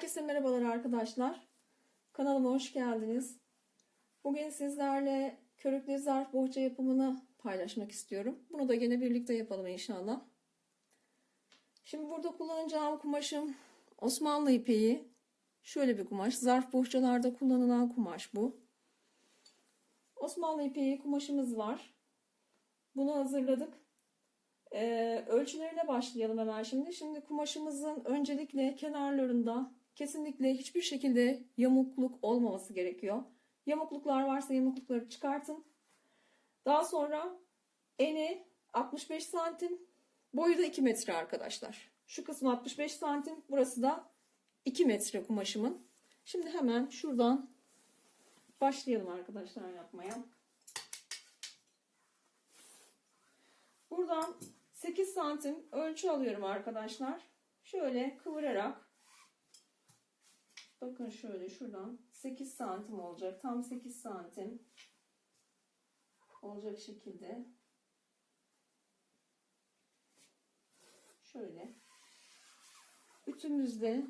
Herkese merhabalar arkadaşlar. Kanalıma hoş geldiniz. Bugün sizlerle körüklü zarf bohça yapımını paylaşmak istiyorum. Bunu da gene birlikte yapalım inşallah. Şimdi burada kullanacağım kumaşım Osmanlı ipeği. Şöyle bir kumaş. Zarf bohçalarda kullanılan kumaş bu. Osmanlı ipeği kumaşımız var. Bunu hazırladık. Ee, ölçülerine başlayalım hemen şimdi. Şimdi kumaşımızın öncelikle kenarlarında kesinlikle hiçbir şekilde yamukluk olmaması gerekiyor. Yamukluklar varsa yamuklukları çıkartın. Daha sonra eni 65 santim, boyu da 2 metre arkadaşlar. Şu kısmı 65 santim, burası da 2 metre kumaşımın. Şimdi hemen şuradan başlayalım arkadaşlar yapmaya. Buradan 8 santim ölçü alıyorum arkadaşlar. Şöyle kıvırarak bakın şöyle şuradan 8 santim olacak. Tam 8 santim olacak şekilde şöyle ütümüzde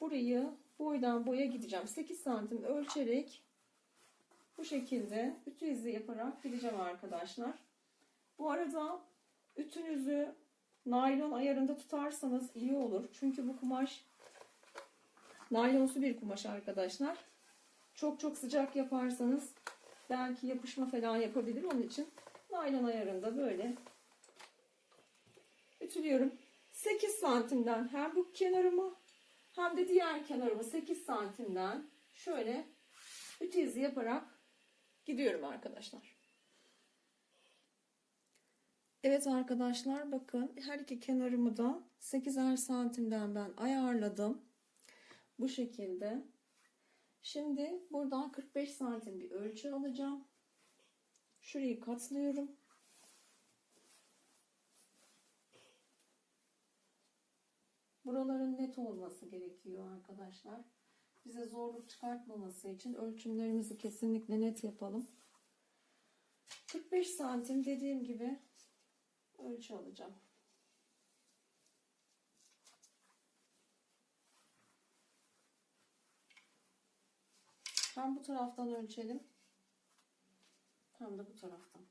burayı boydan boya gideceğim. 8 santim ölçerek bu şekilde ütü izi yaparak gideceğim arkadaşlar. Bu arada ütünüzü naylon ayarında tutarsanız iyi olur. Çünkü bu kumaş naylonsu bir kumaş arkadaşlar. Çok çok sıcak yaparsanız belki yapışma falan yapabilir. Onun için naylon ayarında böyle ütülüyorum. 8 santimden hem bu kenarımı hem de diğer kenarımı 8 santimden şöyle ütü izi yaparak gidiyorum arkadaşlar. Evet arkadaşlar bakın her iki kenarımı da 8'er santimden ben ayarladım. Bu şekilde. Şimdi buradan 45 santim bir ölçü alacağım. Şurayı katlıyorum. Buraların net olması gerekiyor arkadaşlar. Bize zorluk çıkartmaması için ölçümlerimizi kesinlikle net yapalım. 45 santim dediğim gibi ölçü alacağım. Hem bu taraftan ölçelim. Hem de bu taraftan.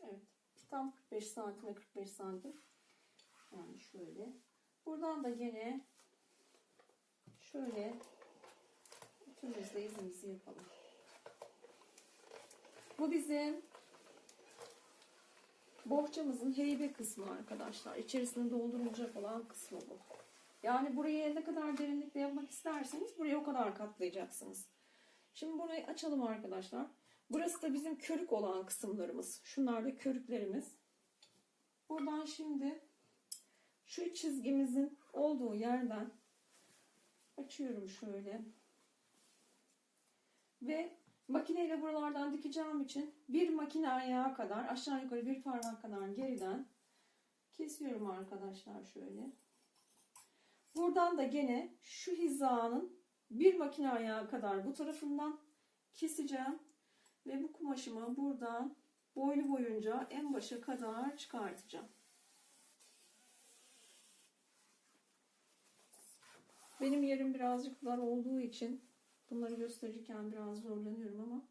Evet. Tam 45 santime 45 santim. Yani şöyle. Buradan da gene şöyle ütümüzle izimizi yapalım. Bu bizim bohçamızın heybe kısmı arkadaşlar. İçerisinde doldurulacak olan kısmı bu. Yani burayı ne kadar derinlikle yapmak isterseniz buraya o kadar katlayacaksınız. Şimdi burayı açalım arkadaşlar. Burası da bizim körük olan kısımlarımız. Şunlar da körüklerimiz. Buradan şimdi şu çizgimizin olduğu yerden açıyorum şöyle. Ve makineyle buralardan dikeceğim için bir makine ayağı kadar aşağı yukarı bir parmak kadar geriden kesiyorum arkadaşlar şöyle. Buradan da gene şu hizanın bir makine ayağı kadar bu tarafından keseceğim. Ve bu kumaşımı buradan boylu boyunca en başa kadar çıkartacağım. Benim yerim birazcık dar olduğu için bunları gösterirken biraz zorlanıyorum ama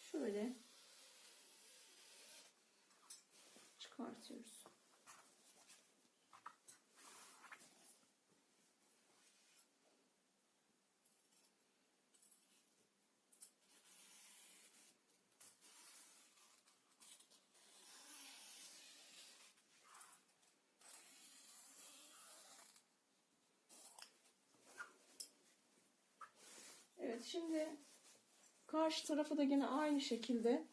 şöyle çıkartıyoruz. Evet şimdi karşı tarafı da yine aynı şekilde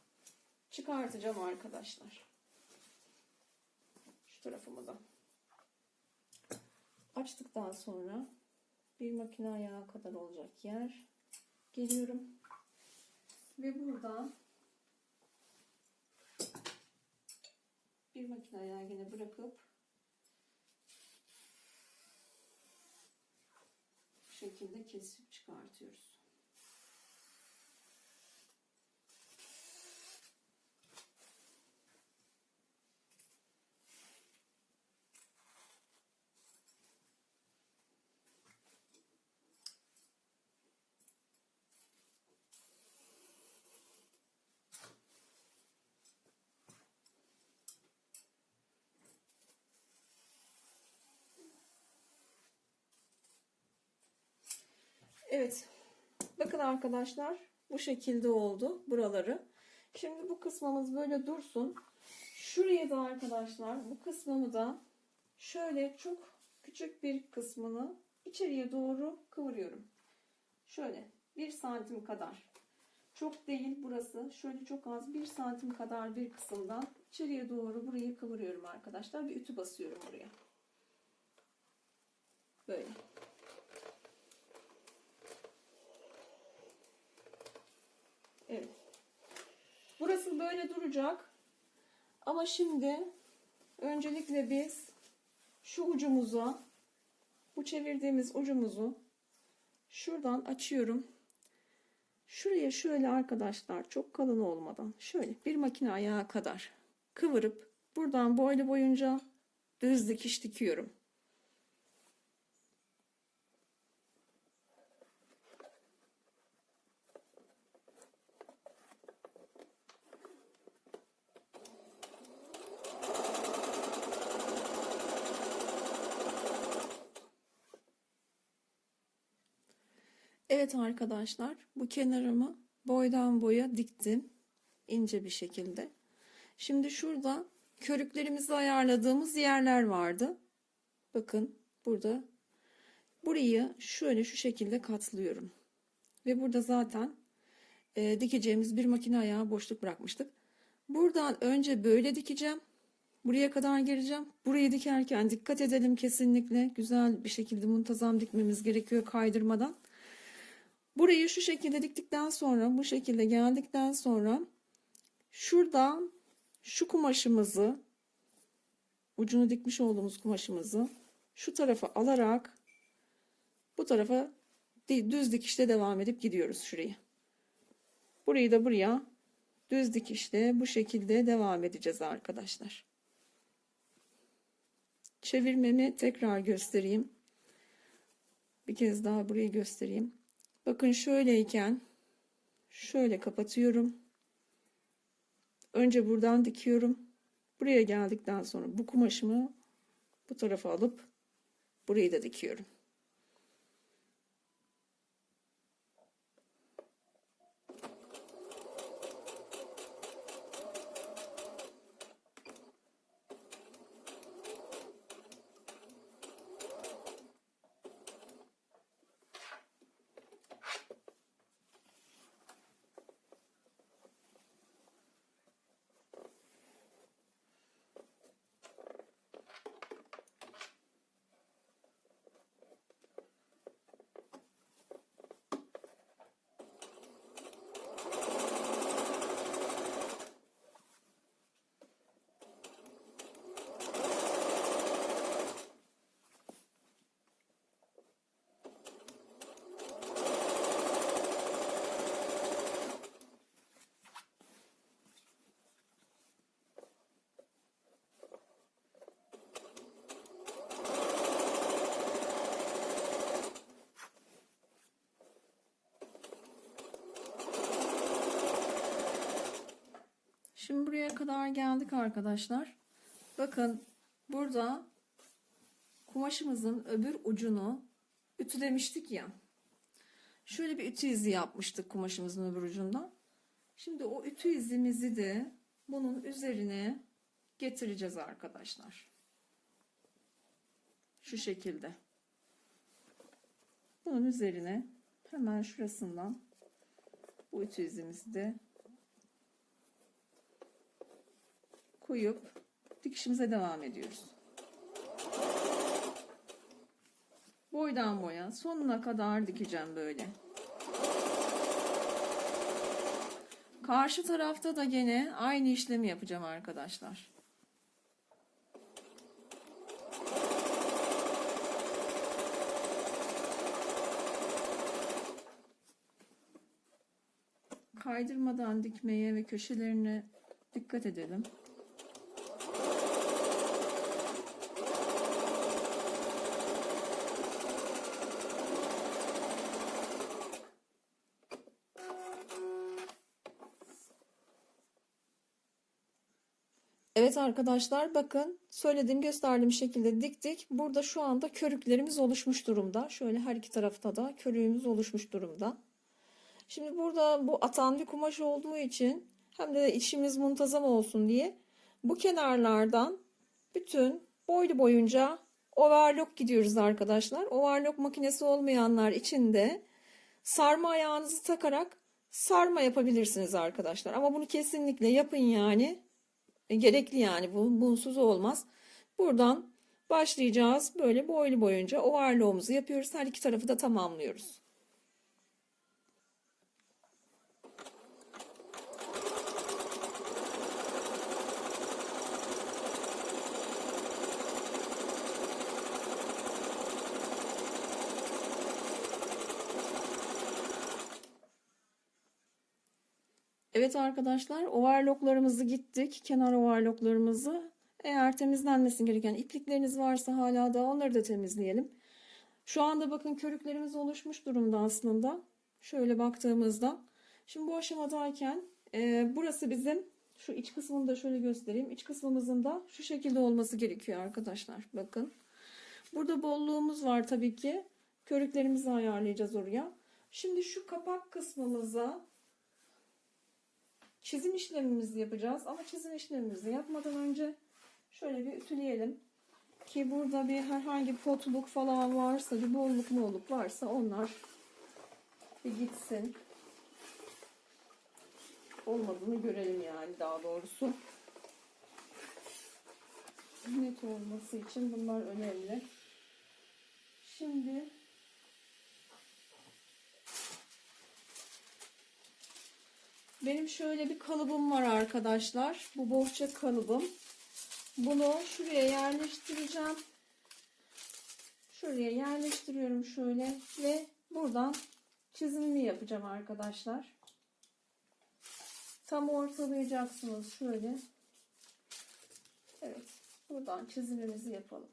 çıkartacağım arkadaşlar. Şu tarafımı da. Açtıktan sonra bir makine ayağı kadar olacak yer geliyorum. Ve buradan bir makine ayağı yine bırakıp bu şekilde kesip çıkartıyoruz. Evet. Bakın arkadaşlar bu şekilde oldu buraları. Şimdi bu kısmımız böyle dursun. Şuraya da arkadaşlar bu kısmımı da şöyle çok küçük bir kısmını içeriye doğru kıvırıyorum. Şöyle bir santim kadar. Çok değil burası. Şöyle çok az bir santim kadar bir kısımdan içeriye doğru burayı kıvırıyorum arkadaşlar. Bir ütü basıyorum buraya. Böyle. Evet. Burası böyle duracak. Ama şimdi öncelikle biz şu ucumuza bu çevirdiğimiz ucumuzu şuradan açıyorum. Şuraya şöyle arkadaşlar çok kalın olmadan şöyle bir makine ayağı kadar kıvırıp buradan boylu boyunca düz dikiş dikiyorum. Evet arkadaşlar bu kenarımı boydan boya diktim ince bir şekilde. Şimdi şurada körüklerimizi ayarladığımız yerler vardı. Bakın burada burayı şöyle şu şekilde katlıyorum. Ve burada zaten e, dikeceğimiz bir makine ayağı boşluk bırakmıştık. Buradan önce böyle dikeceğim. Buraya kadar geleceğim. Burayı dikerken dikkat edelim kesinlikle. Güzel bir şekilde muntazam dikmemiz gerekiyor kaydırmadan. Burayı şu şekilde diktikten sonra bu şekilde geldikten sonra şuradan şu kumaşımızı ucunu dikmiş olduğumuz kumaşımızı şu tarafa alarak bu tarafa düz dikişle devam edip gidiyoruz şuraya. Burayı da buraya düz dikişle bu şekilde devam edeceğiz arkadaşlar. Çevirmemi tekrar göstereyim. Bir kez daha burayı göstereyim. Bakın şöyleyken şöyle kapatıyorum. Önce buradan dikiyorum. Buraya geldikten sonra bu kumaşımı bu tarafa alıp burayı da dikiyorum. Şimdi buraya kadar geldik arkadaşlar. Bakın burada kumaşımızın öbür ucunu ütülemiştik ya. Şöyle bir ütü izi yapmıştık kumaşımızın öbür ucundan. Şimdi o ütü izimizi de bunun üzerine getireceğiz arkadaşlar. Şu şekilde. Bunun üzerine hemen şurasından bu ütü izimizi de koyup dikişimize devam ediyoruz. Boydan boya sonuna kadar dikeceğim böyle. Karşı tarafta da gene aynı işlemi yapacağım arkadaşlar. Kaydırmadan dikmeye ve köşelerine dikkat edelim. Evet arkadaşlar bakın söylediğim gösterdiğim şekilde diktik. Burada şu anda körüklerimiz oluşmuş durumda. Şöyle her iki tarafta da körüğümüz oluşmuş durumda. Şimdi burada bu atan bir kumaş olduğu için hem de içimiz muntazam olsun diye bu kenarlardan bütün boylu boyunca overlock gidiyoruz arkadaşlar. Overlock makinesi olmayanlar için de sarma ayağınızı takarak sarma yapabilirsiniz arkadaşlar. Ama bunu kesinlikle yapın yani. E, Gerekli yani bu bunsuz olmaz. Buradan başlayacağız. Böyle boylu boyunca overlock'umuzu yapıyoruz. Her iki tarafı da tamamlıyoruz. Evet arkadaşlar overlocklarımızı gittik. Kenar overlocklarımızı. Eğer temizlenmesi gereken iplikleriniz varsa hala da onları da temizleyelim. Şu anda bakın körüklerimiz oluşmuş durumda aslında. Şöyle baktığımızda. Şimdi bu aşamadayken e, burası bizim şu iç kısmını da şöyle göstereyim. İç kısmımızın da şu şekilde olması gerekiyor arkadaşlar. Bakın. Burada bolluğumuz var tabii ki. Körüklerimizi ayarlayacağız oraya. Şimdi şu kapak kısmımıza çizim işlemimizi yapacağız. Ama çizim işlemimizi yapmadan önce şöyle bir ütüleyelim. Ki burada bir herhangi potluk falan varsa, bir bolluk molluk varsa onlar bir gitsin. Olmadığını görelim yani daha doğrusu. Net olması için bunlar önemli. Şimdi Benim şöyle bir kalıbım var arkadaşlar. Bu bohça kalıbım. Bunu şuraya yerleştireceğim. Şuraya yerleştiriyorum şöyle ve buradan çizimimi yapacağım arkadaşlar. Tam ortalayacaksınız şöyle. Evet. Buradan çizimimizi yapalım.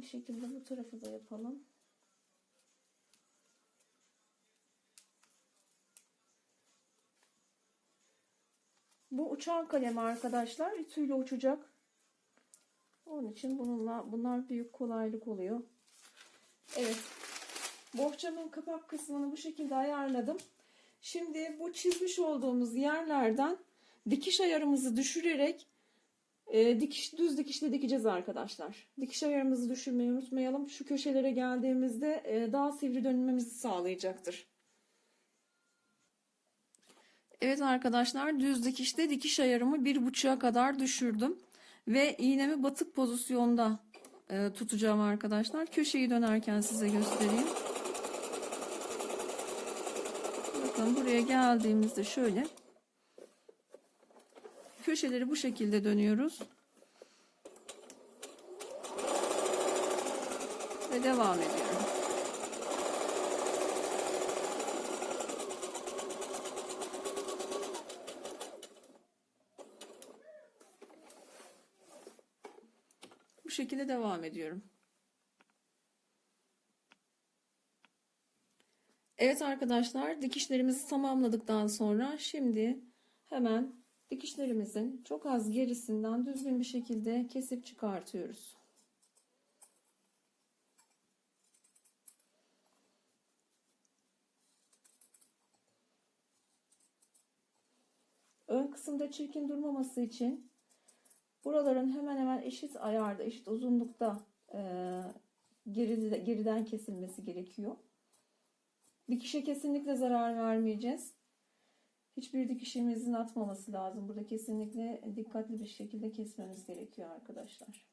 Aynı şekilde bu tarafı da yapalım. Bu uçan kalem arkadaşlar. Ütüyle uçacak. Onun için bununla bunlar büyük kolaylık oluyor. Evet. Bohçamın kapak kısmını bu şekilde ayarladım. Şimdi bu çizmiş olduğumuz yerlerden dikiş ayarımızı düşürerek e, dikiş düz dikişle dikeceğiz arkadaşlar. Dikiş ayarımızı düşürmeyi unutmayalım. Şu köşelere geldiğimizde e, daha sivri dönmemizi sağlayacaktır. Evet arkadaşlar düz dikişte dikiş ayarımı bir buçuğa kadar düşürdüm. Ve iğnemi batık pozisyonda e, tutacağım arkadaşlar. Köşeyi dönerken size göstereyim. Bakın buraya geldiğimizde şöyle köşeleri bu şekilde dönüyoruz. Ve devam ediyorum. Bu şekilde devam ediyorum. Evet arkadaşlar dikişlerimizi tamamladıktan sonra şimdi hemen dikişlerimizin çok az gerisinden düzgün bir şekilde kesip çıkartıyoruz. Ön kısımda çirkin durmaması için buraların hemen hemen eşit ayarda, eşit uzunlukta e, geride, geriden kesilmesi gerekiyor. Dikişe kesinlikle zarar vermeyeceğiz. Hiçbir dikişimizin atmaması lazım. Burada kesinlikle dikkatli bir şekilde kesmemiz gerekiyor arkadaşlar.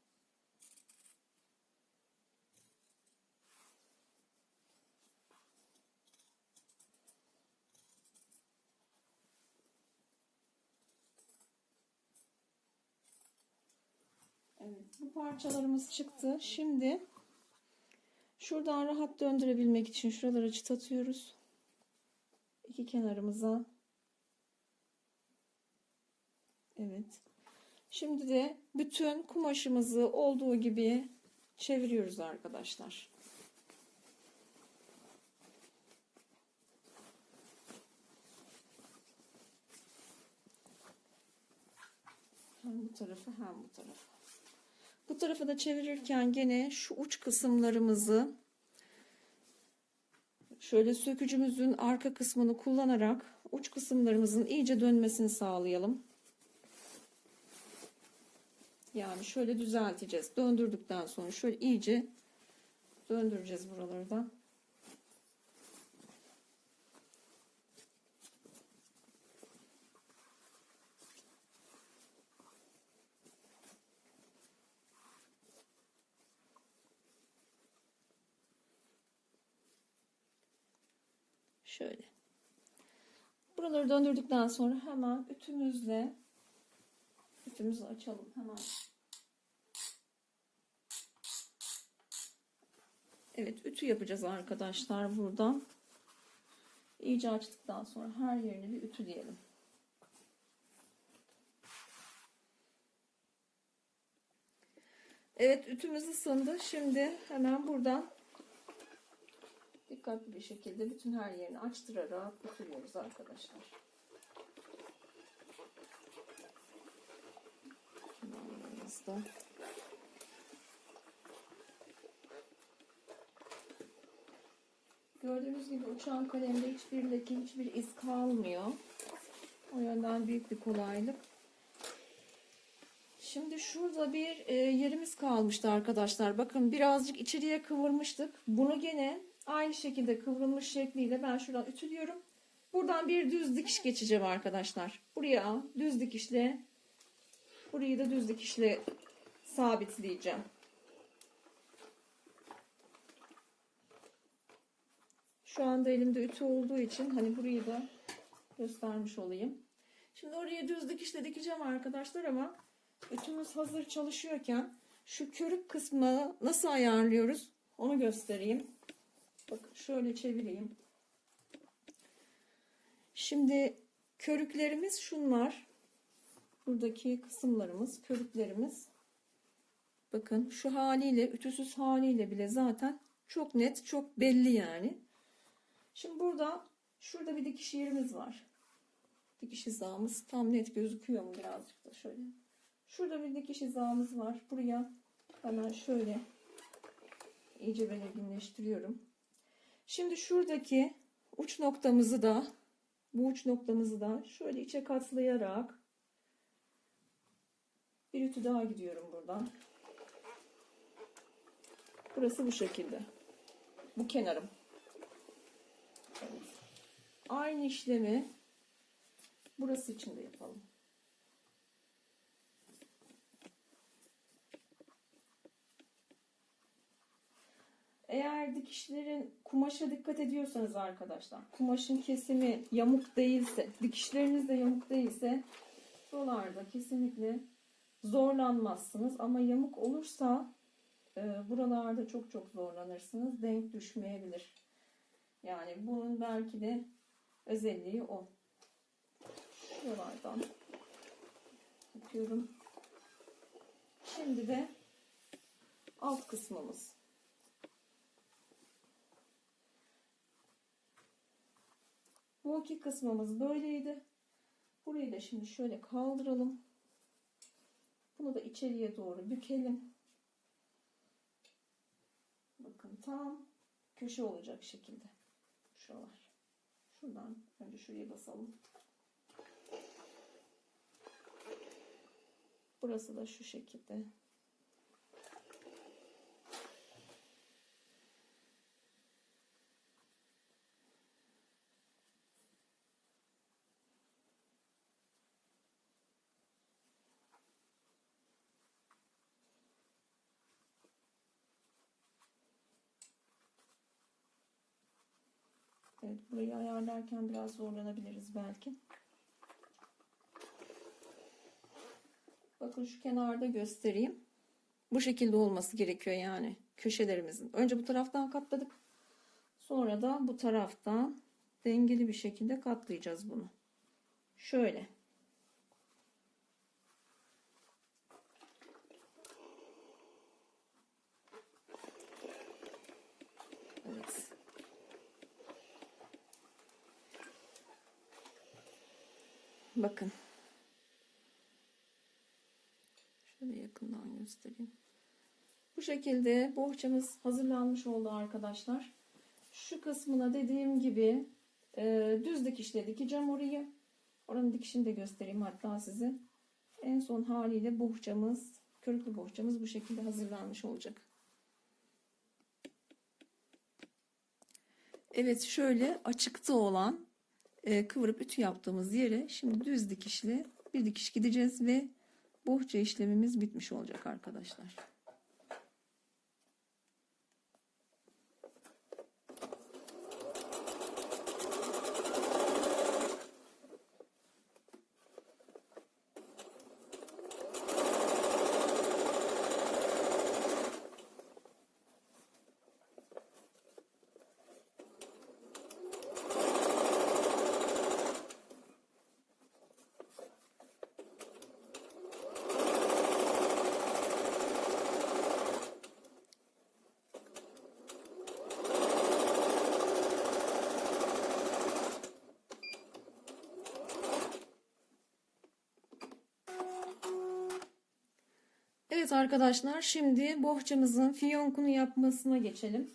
Evet, bu parçalarımız çıktı. Şimdi şuradan rahat döndürebilmek için şuraları çıtatıyoruz. iki kenarımıza. Evet. Şimdi de bütün kumaşımızı olduğu gibi çeviriyoruz arkadaşlar. Hem bu tarafı hem bu tarafı. Bu tarafı da çevirirken gene şu uç kısımlarımızı şöyle sökücümüzün arka kısmını kullanarak uç kısımlarımızın iyice dönmesini sağlayalım. Yani şöyle düzelteceğiz. Döndürdükten sonra şöyle iyice döndüreceğiz buraları da. Şöyle. Buraları döndürdükten sonra hemen ütümüzle ütümüzü açalım hemen. Evet ütü yapacağız arkadaşlar buradan. İyice açtıktan sonra her yerini bir ütüleyelim. Evet ütümüz ısındı. Şimdi hemen buradan dikkatli bir şekilde bütün her yerini açtırarak ütülüyoruz arkadaşlar. Kenarlarımızda. Gördüğünüz gibi uçan kalemde hiçbir leke, hiçbir iz kalmıyor. O yönden büyük bir kolaylık. Şimdi şurada bir e, yerimiz kalmıştı arkadaşlar. Bakın birazcık içeriye kıvırmıştık. Bunu gene aynı şekilde kıvrılmış şekliyle ben şuradan ütülüyorum. Buradan bir düz dikiş geçeceğim arkadaşlar. Buraya düz dikişle burayı da düz dikişle sabitleyeceğim. Şu anda elimde ütü olduğu için hani burayı da göstermiş olayım. Şimdi oraya düz dikişle dikeceğim arkadaşlar ama ütümüz hazır çalışıyorken şu körük kısmını nasıl ayarlıyoruz onu göstereyim. Bakın şöyle çevireyim. Şimdi körüklerimiz şunlar. Buradaki kısımlarımız, körüklerimiz. Bakın şu haliyle, ütüsüz haliyle bile zaten çok net, çok belli yani. Şimdi burada şurada bir dikiş yerimiz var. Dikiş hizamız tam net gözüküyor mu birazcık da şöyle. Şurada bir dikiş hizamız var. Buraya hemen şöyle iyice belirginleştiriyorum. Şimdi şuradaki uç noktamızı da bu uç noktamızı da şöyle içe katlayarak bir ütü daha gidiyorum buradan. Burası bu şekilde. Bu kenarım. Aynı işlemi burası için de yapalım. Eğer dikişlerin kumaşa dikkat ediyorsanız arkadaşlar, kumaşın kesimi yamuk değilse, dikişleriniz de yamuk değilse buralarda kesinlikle zorlanmazsınız. Ama yamuk olursa e, buralarda çok çok zorlanırsınız. Denk düşmeyebilir. Yani bunun belki de özelliği o. Şuralardan yapıyorum. Şimdi de alt kısmımız. Bu iki kısmımız böyleydi. Burayı da şimdi şöyle kaldıralım. Bunu da içeriye doğru bükelim. Bakın tam köşe olacak şekilde. Şuralar. Şuradan önce şuraya basalım. Burası da şu şekilde. Evet, burayı ayarlarken biraz zorlanabiliriz belki. Bakın şu kenarda göstereyim. Bu şekilde olması gerekiyor yani köşelerimizin. Önce bu taraftan katladık. Sonra da bu taraftan dengeli bir şekilde katlayacağız bunu. Şöyle. Evet. Bakın. Şöyle yakından göstereyim. Bu şekilde bohçamız hazırlanmış oldu arkadaşlar. Şu kısmına dediğim gibi e, düz dikişle dikeceğim orayı. Oranın dikişini de göstereyim hatta size. En son haliyle bohçamız, körüklü bohçamız bu şekilde hazırlanmış olacak. Evet şöyle açıkta olan e, kıvırıp ütü yaptığımız yere şimdi düz dikişle bir dikiş gideceğiz ve bohça işlemimiz bitmiş olacak arkadaşlar. Evet arkadaşlar şimdi bohçamızın fiyonkunu yapmasına geçelim.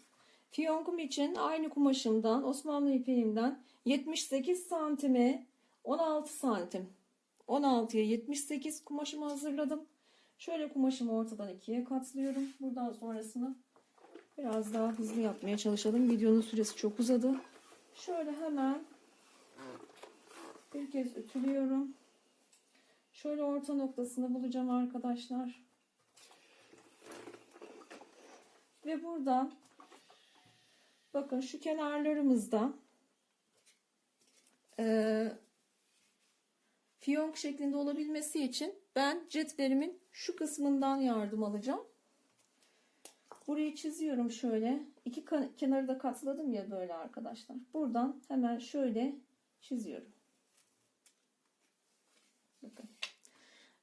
Fiyonkum için aynı kumaşımdan Osmanlı ipeğimden 78 santime 16 santim 16'ya 78 kumaşımı hazırladım. Şöyle kumaşımı ortadan ikiye katlıyorum. Buradan sonrasını biraz daha hızlı yapmaya çalışalım. Videonun süresi çok uzadı. Şöyle hemen bir kez ütülüyorum. Şöyle orta noktasını bulacağım arkadaşlar. Ve buradan bakın şu kenarlarımızda e, fiyonk şeklinde olabilmesi için ben cetvelimin şu kısmından yardım alacağım. Burayı çiziyorum şöyle. İki kenarı da katladım ya böyle arkadaşlar. Buradan hemen şöyle çiziyorum. Bakın.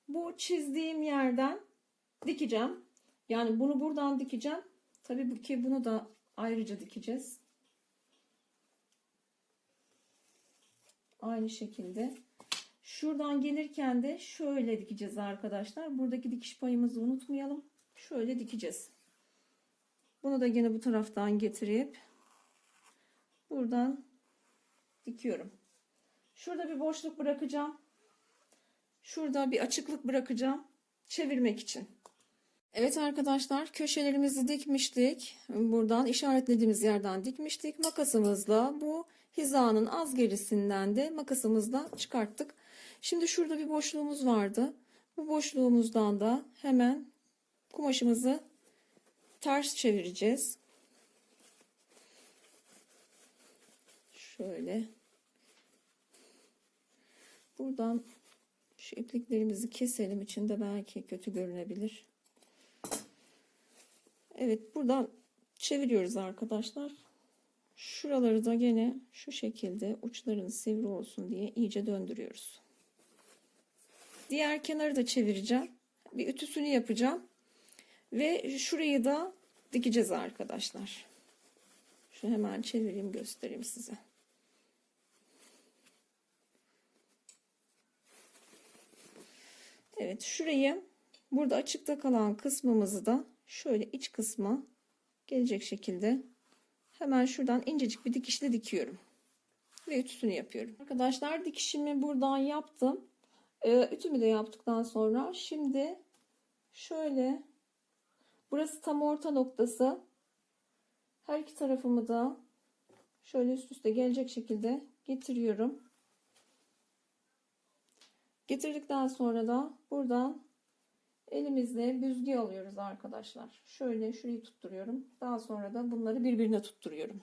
Bu çizdiğim yerden dikeceğim. Yani bunu buradan dikeceğim. Tabii bu ki bunu da ayrıca dikeceğiz. Aynı şekilde. Şuradan gelirken de şöyle dikeceğiz arkadaşlar. Buradaki dikiş payımızı unutmayalım. Şöyle dikeceğiz. Bunu da yine bu taraftan getirip buradan dikiyorum. Şurada bir boşluk bırakacağım. Şurada bir açıklık bırakacağım. Çevirmek için. Evet arkadaşlar köşelerimizi dikmiştik. Buradan işaretlediğimiz yerden dikmiştik. Makasımızla bu hizanın az gerisinden de makasımızla çıkarttık. Şimdi şurada bir boşluğumuz vardı. Bu boşluğumuzdan da hemen kumaşımızı ters çevireceğiz. Şöyle. Buradan şu ipliklerimizi keselim. İçinde belki kötü görünebilir. Evet buradan çeviriyoruz arkadaşlar. Şuraları da gene şu şekilde uçlarını sivri olsun diye iyice döndürüyoruz. Diğer kenarı da çevireceğim. Bir ütüsünü yapacağım. Ve şurayı da dikeceğiz arkadaşlar. Şu hemen çevireyim göstereyim size. Evet şurayı burada açıkta kalan kısmımızı da şöyle iç kısma gelecek şekilde hemen şuradan incecik bir dikişle dikiyorum. Ve ütüsünü yapıyorum. Arkadaşlar dikişimi buradan yaptım. Ee, ütümü de yaptıktan sonra şimdi şöyle burası tam orta noktası. Her iki tarafımı da şöyle üst üste gelecek şekilde getiriyorum. Getirdikten sonra da buradan Elimizle büzgü alıyoruz arkadaşlar. Şöyle şurayı tutturuyorum. Daha sonra da bunları birbirine tutturuyorum.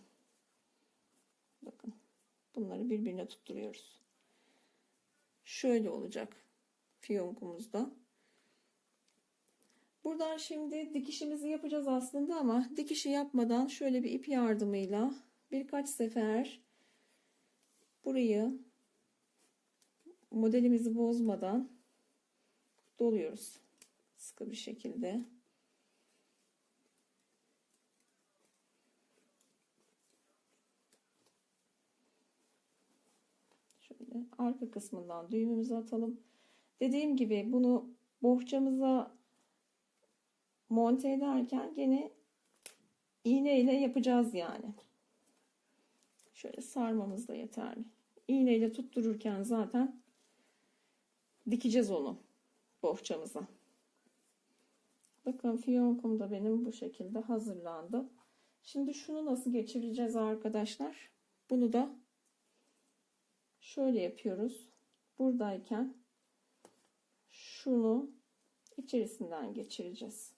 Bakın. Bunları birbirine tutturuyoruz. Şöyle olacak fiyonkumuzda. Buradan şimdi dikişimizi yapacağız aslında ama dikişi yapmadan şöyle bir ip yardımıyla birkaç sefer burayı modelimizi bozmadan doluyoruz. Sıkı bir şekilde. Şöyle arka kısmından düğümümüzü atalım. Dediğim gibi bunu bohçamıza monte ederken gene iğne ile yapacağız yani. Şöyle sarmamız da yeterli. İğne ile tuttururken zaten dikeceğiz onu bohçamıza. Bakın fiyonkum da benim bu şekilde hazırlandı. Şimdi şunu nasıl geçireceğiz arkadaşlar? Bunu da şöyle yapıyoruz. Buradayken şunu içerisinden geçireceğiz.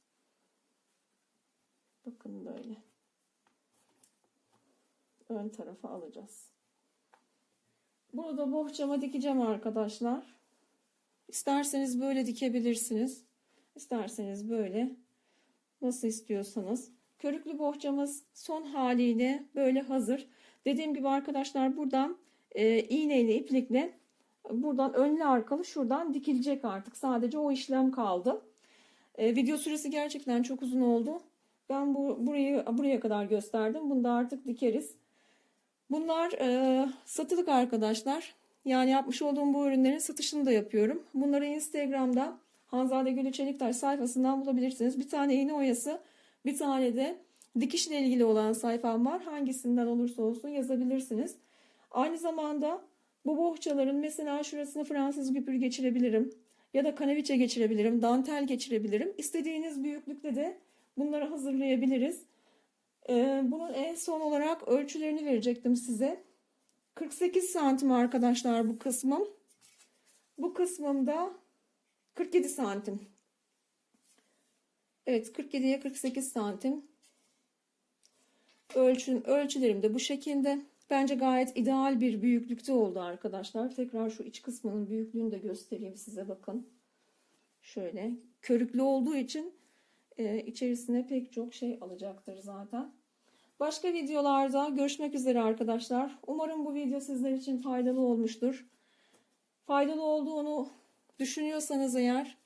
Bakın böyle. Ön tarafa alacağız. Burada bohçama dikeceğim arkadaşlar. İsterseniz böyle dikebilirsiniz. İsterseniz böyle. Nasıl istiyorsanız. Körüklü bohçamız son haliyle böyle hazır. Dediğim gibi arkadaşlar buradan e, iğneyle iplikle buradan önlü arkalı şuradan dikilecek artık. Sadece o işlem kaldı. E, video süresi gerçekten çok uzun oldu. Ben bu burayı buraya kadar gösterdim. Bunu da artık dikeriz. Bunlar e, satılık arkadaşlar. Yani yapmış olduğum bu ürünlerin satışını da yapıyorum. Bunları Instagram'da Hanzade Gülü Çeliktaş sayfasından bulabilirsiniz. Bir tane iğne oyası, bir tane de dikişle ilgili olan sayfam var. Hangisinden olursa olsun yazabilirsiniz. Aynı zamanda bu bohçaların mesela şurasını Fransız güpür geçirebilirim. Ya da kanaviçe geçirebilirim, dantel geçirebilirim. İstediğiniz büyüklükte de bunları hazırlayabiliriz. Ee, bunun en son olarak ölçülerini verecektim size. 48 santim arkadaşlar bu kısmım. Bu kısmımda 47 santim. Evet 47'ye 48 santim. Ölçün, ölçülerim de bu şekilde. Bence gayet ideal bir büyüklükte oldu arkadaşlar. Tekrar şu iç kısmının büyüklüğünü de göstereyim size bakın. Şöyle körüklü olduğu için e, içerisine pek çok şey alacaktır zaten. Başka videolarda görüşmek üzere arkadaşlar. Umarım bu video sizler için faydalı olmuştur. Faydalı olduğunu düşünüyorsanız eğer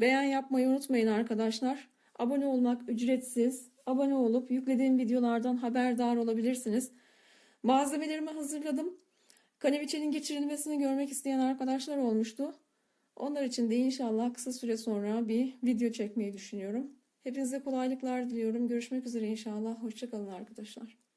beğen yapmayı unutmayın arkadaşlar. Abone olmak ücretsiz. Abone olup yüklediğim videolardan haberdar olabilirsiniz. Malzemelerimi hazırladım. Kaneviçenin geçirilmesini görmek isteyen arkadaşlar olmuştu. Onlar için de inşallah kısa süre sonra bir video çekmeyi düşünüyorum. Hepinize kolaylıklar diliyorum. Görüşmek üzere inşallah. Hoşçakalın arkadaşlar.